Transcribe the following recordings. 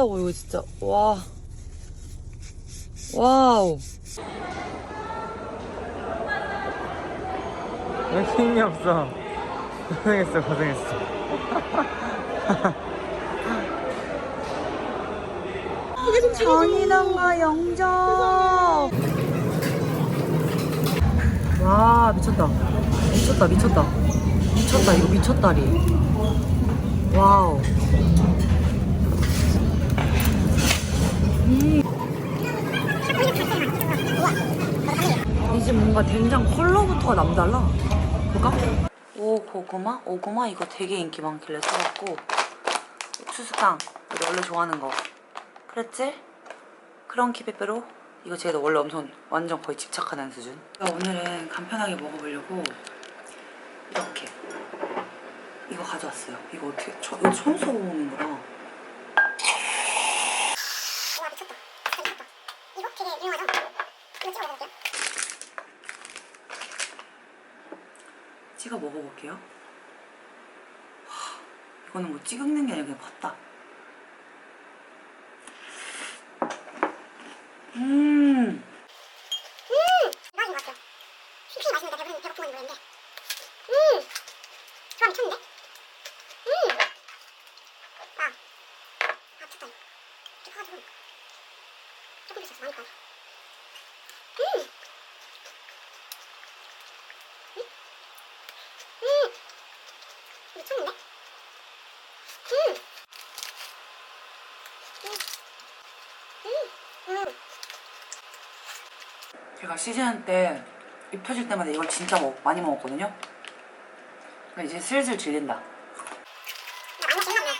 씨? 미쳤다고 이거 진짜. 와. 와우. 왜 힘이 없어? 고생했어 고생했어. 장인어가 영접 와 미쳤다. 미쳤다 미쳤다. 미쳤다 이거 미쳤다리. 와우 음. 이제 뭔가 된장 컬러부터가 남달라. 볼까? 오 고구마? 오구마? 이거 되게 인기 많길래 사갖고 옥수수탕 우리 원래 좋아하는 거. 그랬지? 그런 키페페로 이거 제가 원래 엄청 완전 거의 집착하는 수준. 오늘은 간편하게 먹어보려고 이렇게. 이거 가져왔어요. 이거 어떻게 저, 이거 처음 써보는 거라 와 미쳤다. 진짜 미쳤다. 이거 되게 유명하죠? 이거 찍어 먹어볼게요. 찍어 먹어 볼게요 하, 이거는 뭐 찍는 게 아니라 그냥 봤다 음 대박인 것 같아요. 휘핑 맛있는데 배부른 배고픈 건지 모르겠는데. 음, 좋아 미쳤는데? 음, 아, 아 미쳤다. 이렇게 커가지고 조금 있었어 많이 커. 음, 음, 음, 미쳤는데? 음, 음, 음, 음. 제가 시즌 때 입 터질 때마다 이걸 진짜 먹, 많이 먹었거든요. 그러니까 이제 슬슬 질린다 나 많이 생각나.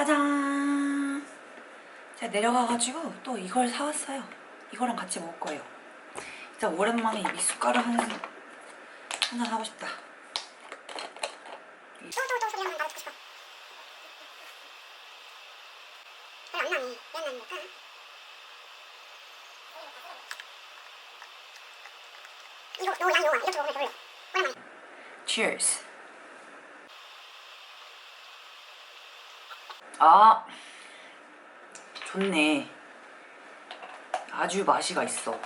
짜잔. 제가 내려가가지고 또 이걸 사왔어요. 이거랑 같이 먹을 거예요. 진짜 오랜만에 이 미숫가루 한, 한잔 하고 싶다. Cheers 아 좋네. 아주 맛이가 있어.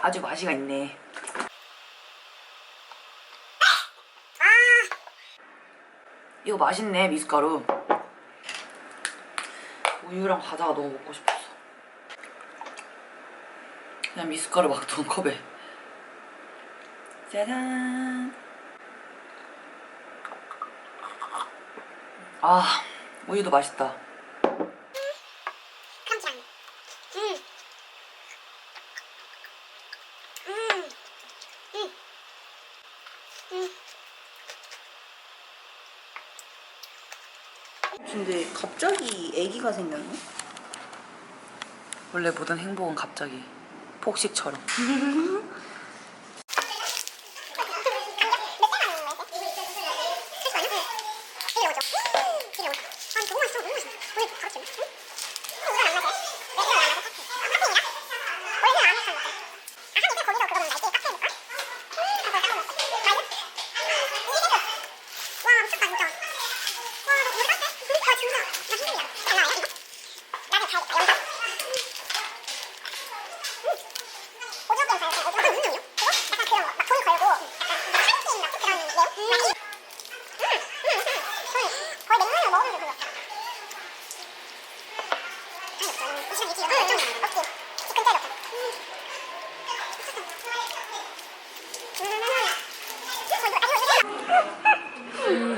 아주 맛이가 있네. 이거 맛있네 미숫가루. 우유랑 과자가 너무 먹고 싶었어 그냥 미숫가루 막두 컵에. 짜잔 아 우유도 맛있다. 음. 음. 음. 근데 갑자기 아기가 생겼네? 원래 모든 행복은 갑자기 폭식처럼 오징어 게임 잘했어요. 오징어 게임 무슨 용이요? 그거? 약간 그런 거. 막 돈 걸고 약간 하는 게임 막 그런 내용? 막 이- 음, 음, 음. 저는 거의 맥주를 먹었는데 별로 없다. 아니, 저는 오징어 이기가 좀 먹지. 치킨 때려. 음. 음,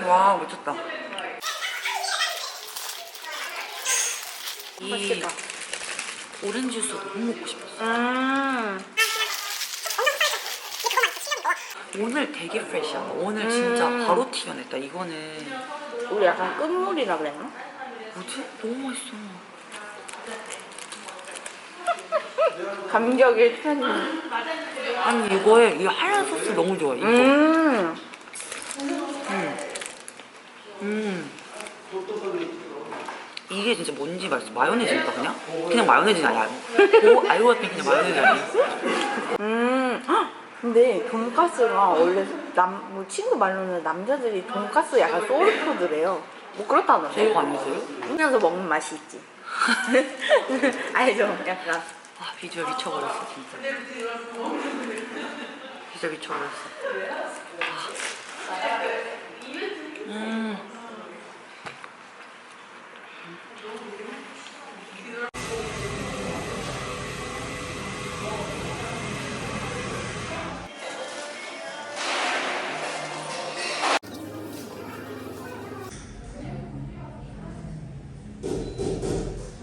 와 이. 오렌지 주스 너무 먹고 싶었어 음. 오늘 되게 프레시하다 오늘 진짜 음. 바로 튀겨냈다 이거는 우리 약간 끝물이라 그랬나? 뭐지? 너무 맛있어 감격일 텐데. 아니 이거에 이 하얀 소스 너무 좋아. 이거. 음. 음. 이게 진짜 뭔지 말했어. 마요네즈인가 그냥? 그냥 마요네즈 아니야. 오, 봤더니 그냥 마요네즈 아니야? 음. 헉! 근데 돈가스가 원래 남, 뭐 친구 말로는 남자들이 돈가스 약간 소울푸드래요. 뭐 그렇다던데. 제육 아니었어요? 하면서 먹는 맛이 있지. 알죠? 약간. 아 비주얼 미쳐버렸어 진짜. 비주얼 미쳐버렸어. 아. 음.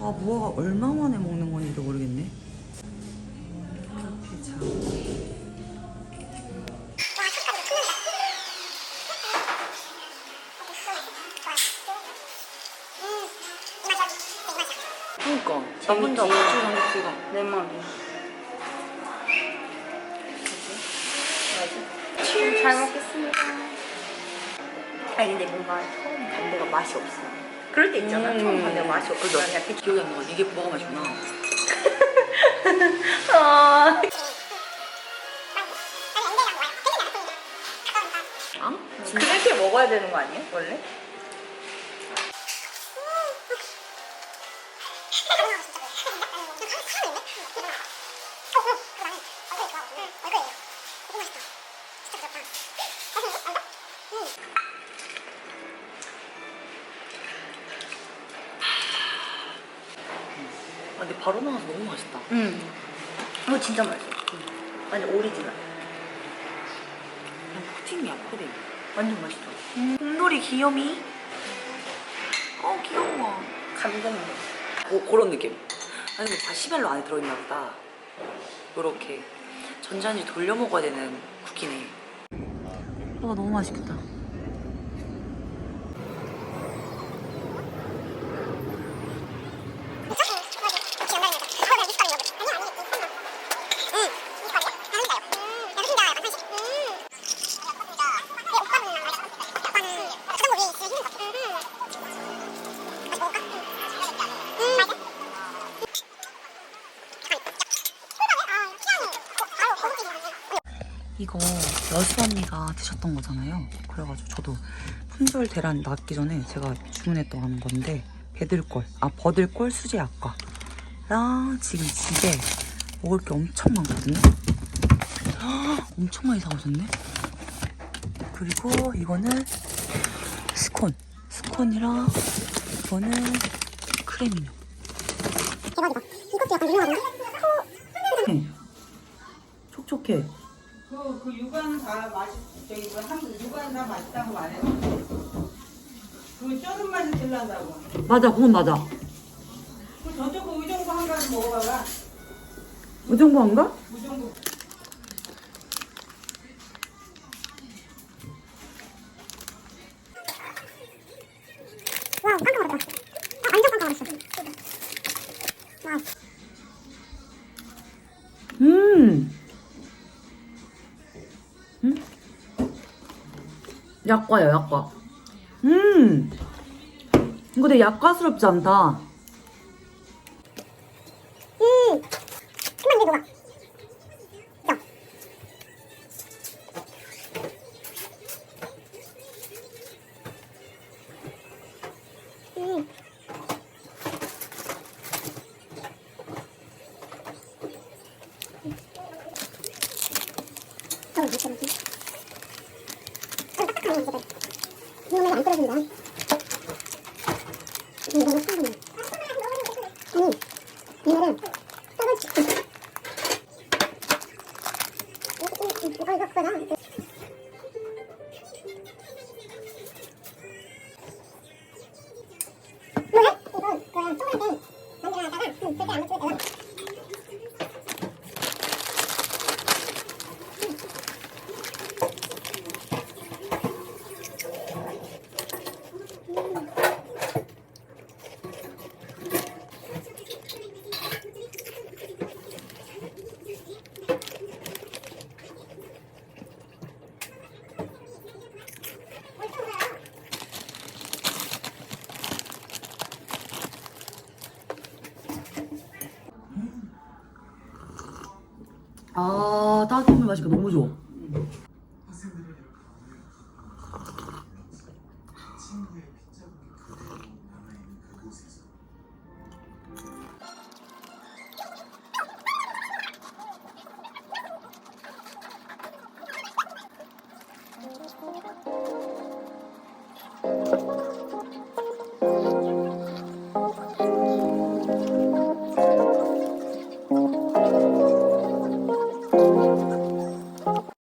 아 무화과 얼마 만에 먹는 건지도 모르겠네. 나 혼자 내 말이. 잘 먹겠습니다. 아니 근데 뭔가 처음 간 데가 맛이 없어. 그럴 때 있잖아. 처음 간 데가 맛이 없어. 그냥 약간 기억이 안 나. 이게 무화과 맛이구나. 아. 이렇게 먹어야 되는 거 아니에요? 원래? 아, 근데 바로 나와서 너무 맛있다. 응. 이거 진짜 맛있어. 완전 오리지널. 그냥 푸딩이야 푸딩. 완전 맛있어. 곰돌이 귀요미. 어 귀여워. 감동. 오, 그런 느낌. 아니 근데 마시멜로 안에 들어있나 보다. 요렇게 전자레인지 돌려 먹어야 되는 쿠키네. 와 너무 맛있겠다. 이거 여수 언니가 드셨던 거잖아요. 그래가지고 저도 품절 대란 났기 전에 제가 주문했던 건데 배들골, 아 버들골 수제 약과랑 지금 집에 먹을 게 엄청 많거든요. 헉, 엄청 많이 사오셨네. 그리고 이거는 스콘, 스콘이랑 이거는 크레미노. 대박이다. 이것도 약간 유명하던데? 네. 촉촉해. 그, 그 육아는 다 맛있, 저기, 그, 한, 육아는 다 맛있다고 말해. 그 쩌는 맛이 들난다고. 맞아, 그건 맞아. 그 저쪽 그 의정부 한 가지 먹어봐라. 우정부인가? 의정부. 와우, 깜짝 놀랐다. 아, 완전 깜짝 놀랐어. 와우. 약과요, 약과. 음. 이거 되게 약과스럽지 않다. 아 따뜻한 물 마시니까 너무 좋아